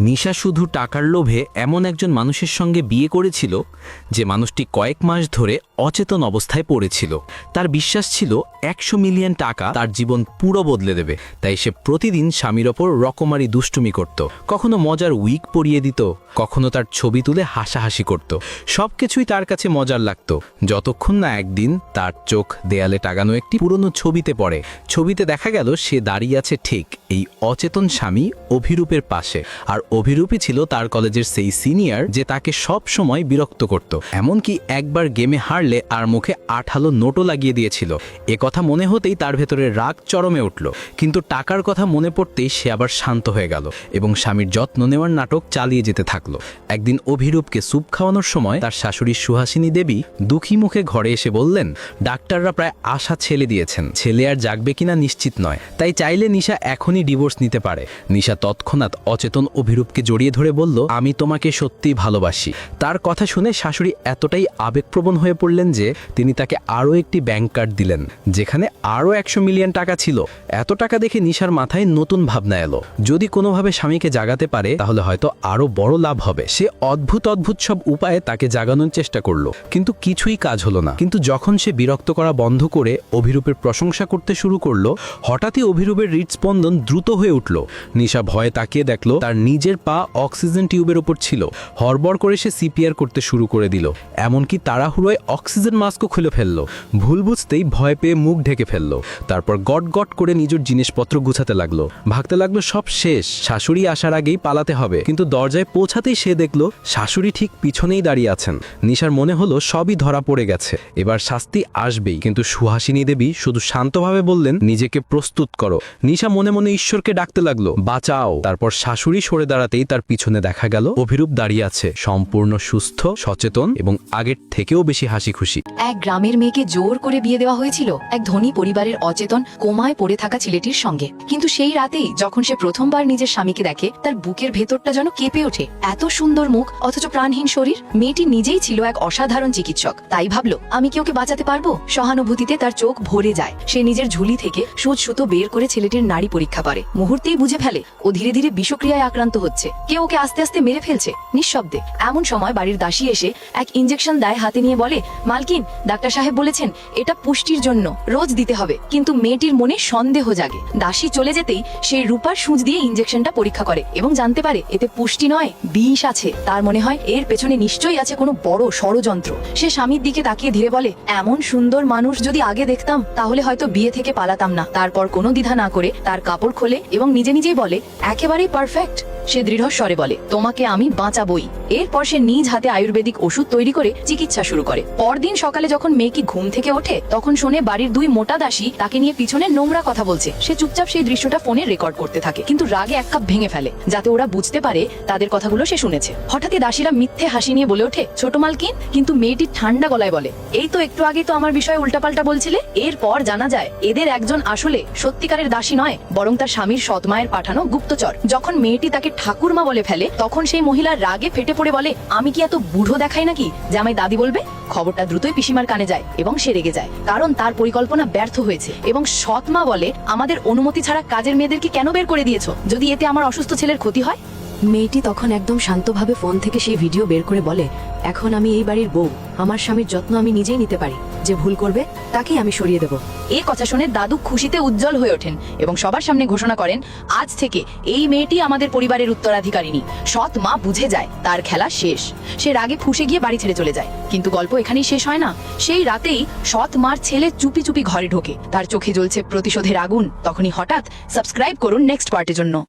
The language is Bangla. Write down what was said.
নিশা শুধু টাকার লোভে এমন একজন মানুষের সঙ্গে বিয়ে করেছিল যে মানুষটি কয়েক মাস ধরে অচেতন অবস্থায় পড়েছিল। তার বিশ্বাস ছিল একশো মিলিয়ন টাকা তার জীবন পুরো বদলে দেবে, তাই সে প্রতিদিন স্বামীর ওপর রকমারি দুষ্টুমি করত। কখনো মজার উইক পরিয়ে দিত, কখনো তার ছবি তুলে হাসাহাসি করত। সব কিছুই তার কাছে মজার লাগতো। যতক্ষণ না একদিন তার চোখ দেয়ালে টাগানো একটি পুরনো ছবিতে পড়ে। ছবিতে দেখা গেল সে দাঁড়িয়ে আছে ঠিক এই অচেতন স্বামী অভিরূপের পাশে। আর অভিরূপই ছিল তার কলেজের সেই সিনিয়র যে তাকে সব সময় বিরক্ত করত। এমনকি একবার গেমে হারলে আর মুখে আঠালো নোটও লাগিয়ে দিয়েছিল। এ কথা মনে হতেই তার ভেতরে রাগ চরমে উঠল। কিন্তু টাকার কথা মনে পড়তেই সে আবার শান্ত হয়ে গেল এবং স্বামীর যত্ন নেওয়ার নাটক চালিয়ে যেতে থাকল। একদিন অভিরূপকে স্যুপ খাওয়ানোর সময় তার শাশুড়ি সুহাসিনী দেবী দুঃখী মুখে ঘরে এসে বললেন, ডাক্তাররা প্রায় আশা ছেলে দিয়েছেন। ছেলে আর জাগবে কিনা নিশ্চিত নয়। তাই চাইলে নিশা এখনই ডিভোর্স নিতে পারে। নিশা তৎক্ষণাৎ অচেতন অভিরূপকে জড়িয়ে ধরে বলল, আমি তোমাকে সত্যিই ভালোবাসি। তার কথা শুনে শাশুড়ি এতটাই আবেগপ্রবণ হয়ে পড়লেন যে তিনি তাকে আরও একটি ব্যাংক কার্ড দিলেন, যেখানে আরও একশো মিলিয়ন টাকা ছিল। এত টাকা দেখে নিশার মাথায় নতুন ভাবনা এলো। যদি কোনোভাবে স্বামীকে জাগাতে পারে, তাহলে হয়তো আরও বড় লাভ হবে। সে অদ্ভুত অদ্ভুত সব উপায়ে তাকে জাগানোর চেষ্টা করল, কিন্তু কিছুই কাজ হলো না। কিন্তু যখন সে বিরক্ত করা বন্ধ করে অভিরূপের প্রশংসা করতে শুরু করল, হঠাৎই অভিরূপের হৃদস্পন্দন দ্রুত হয়ে উঠল। নিশা ভয়ে তাকিয়ে দেখল, তার নিজের পা অক্সিজেন টিউবের উপর ছিল। হরবর করে সে সিপিআর করতে শুরু করে দিল। এমনকি তাড়াহুড়োয় অক্সিজেন মাস্কও খুলে ফেলল। ভুল বুঝতেই ভয় পেয়ে মুখ ঢেকে ফেলল। তারপর গট গট করে নিজের জিনিসপত্র গুছাতে লাগল। ভাগতে লাগল সব শেষ। শাশুড়ি আসার আগেই পালাতে হবে। কিন্তু দরজায় পৌঁছাতেই সে দেখল, শাশুড়ি ঠিক পিছনেই দাঁড়িয়ে আছেন। নিশার মনে হলো সবই ধরা পড়ে গেছে। এবার শাস্তি আসবেই। কিন্তু সুহাসিনী দেবী শুধু শান্তভাবে বললেন, নিজেকে প্রস্তুত করো। নিশা মনে মনে ঈশ্বরকে ডাকতে লাগল, বাঁচাও। তারপর শাশুড়ি সরে দাঁড়াতেই তার পিছনে দেখা গেল। অভিরূপ দাঁড়িয়ে আছে, সম্পূর্ণ সুস্থ, সচেতন এবং আগের থেকেও বেশি হাসি খুশি এক গ্রামের মেয়েকে জোর করে বিয়ে দেওয়া হয়েছিল। এক ধনী পরিবারের অচেতন, কোমায় পড়ে থাকা ছেলেটির সঙ্গে। কিন্তু সেই রাতেই যখন সে প্রথমবার নিজের স্বামীকে দেখে, তার বুকের ভেতরটা যেন কেঁপে ওঠে। এত সুন্দর মুখ, অথচ প্রাণহীন শরীর। মেয়েটি নিজেই ছিল এক অসাধারণ চিকিৎসক। তাই ভাবলো, আমি কি ওকে বাঁচাতে পারব? সহানুভূতিতে তার চোখ ভরে যায়। সে নিজের ঝুলি থেকে সুচ সুতো বের করে ছেলেটির নারী পরীক্ষা করে। মুহূর্তেই বুঝে ফেলে, ও ধীরে ধীরে বিষক্রিয়ায় আক্রান্ত হচ্ছে। কেউ ওকে আস্তে আস্তে মেরে ফেলছে, নিঃশব্দে। এমন সময় বাড়ির দাসী এসে এক ইঞ্জেকশন দেয় হাতে নিয়ে বলে, মালকিন, ডাক্তার সাহেব বলেছেন এটা পুষ্টির জন্য, রোজ দিতে হবে, কিন্তু মেয়েটির মনে সন্দেহ জাগে। দাসী চলে যেতেই সে রূপার সূচ দিয়ে ইঞ্জেকশনটা পরীক্ষা করে এবং জানতে পারে এতে পুষ্টি নয়, বিষ আছে। তার মনে হয় এর পেছনে নিশ্চয়ই আছে কোনো বড় ষড়যন্ত্র। সে স্বামীর দিকে তাকিয়ে ধীরে বলে, এমন সুন্দর মানুষ যদি আগে দেখতাম, তাহলে হয়তো বিয়ে থেকে পালাতাম না। তারপর কোনো দ্বিধা না করে তার কাপড় খোলে এবং নিজে নিজেই বলে, একেবারেই পারফেক্ট সে দৃঢ় স্বরে বলে, তোমাকে আমি বাঁচাবই। এরপর সে নিজ হাতে আয়ুর্বেদিক ওষুধ তৈরি করে চিকিৎসা শুরু করে। পরদিন সকালে যখন মেয়েকি ঘুম থেকে ওঠে, তখন শোনে বাড়ির দুই মোটা দাসী তাকে নিয়ে পিছনে নোংরা কথা বলছে। সে চুপচাপ সেই দৃশ্যটা ফোনে রেকর্ড করতে থাকে, কিন্তু রাগে এক কাপ ভেঙে ফেলে, যাতে ওরা বুঝতে পারে তাদের কথাগুলো সে শুনেছে। হঠাৎই দাসীরা মিথ্যে হাসি নিয়ে বলে ওঠে, ছোট মালকিন, কিন্তু মেয়েটি ঠান্ডা গলায় বলে, এই তো একটু আগে তো আমার বিষয়ে উল্টাপাল্টা বলছিলে? এরপর জানা যায়, এদের একজন আসলে সত্যিকারের দাসী নয়, বরং তার স্বামীর সৎমায়ের পাঠানো গুপ্তচর। যখন মেয়েটি তাকে ঠাকুরমা বলে ফেলে, তখন সেই মহিলার রাগে ফেটে পড়ে বলে, আমি কি এত বুড়ো দেখাই নাকি? যে আমায় দাদি বলবে, খবরটা দ্রুতই পিসিমার কানে যায় এবং সে রেগে যায়, কারণ তার পরিকল্পনা ব্যর্থ হয়েছে এবং সৎ মা বলে, আমাদের অনুমতি ছাড়া কাজের মেয়েদেরকে কেন বের করে দিয়েছ? যদি এতে আমার অসুস্থ ছেলের ক্ষতি হয়? মেয়েটি তখন একদম শান্তভাবে ফোন থেকে সেই ভিডিও বের করে বলে, এখন আমি এই বাড়ির বউ, আমার স্বামীর যত্ন আমি নিজেই নিতে পারি। যে ভুল করবে, তাকেই আমি সরিয়ে দেব। এই কথা শুনে দাদু খুশিতে উজ্জ্বল হয়ে ওঠেন এবং সবার সামনে ঘোষণা করেন, আজ থেকে এই মেয়েটি আমাদের পরিবারের উত্তরাধিকারিণী। সৎ মা বুঝে যায় তার খেলা শেষ। সে রাগে ফুসে গিয়ে বাড়ি ছেড়ে চলে যায়। কিন্তু গল্প এখানেই শেষ হয় না। সেই রাতেই সৎ মার ছেলে চুপি চুপি ঘরে ঢোকে। তার চোখে জ্বলছে প্রতিশোধের আগুন। তখনই হঠাৎ সাবস্ক্রাইব করুন নেক্সট পার্টের জন্য।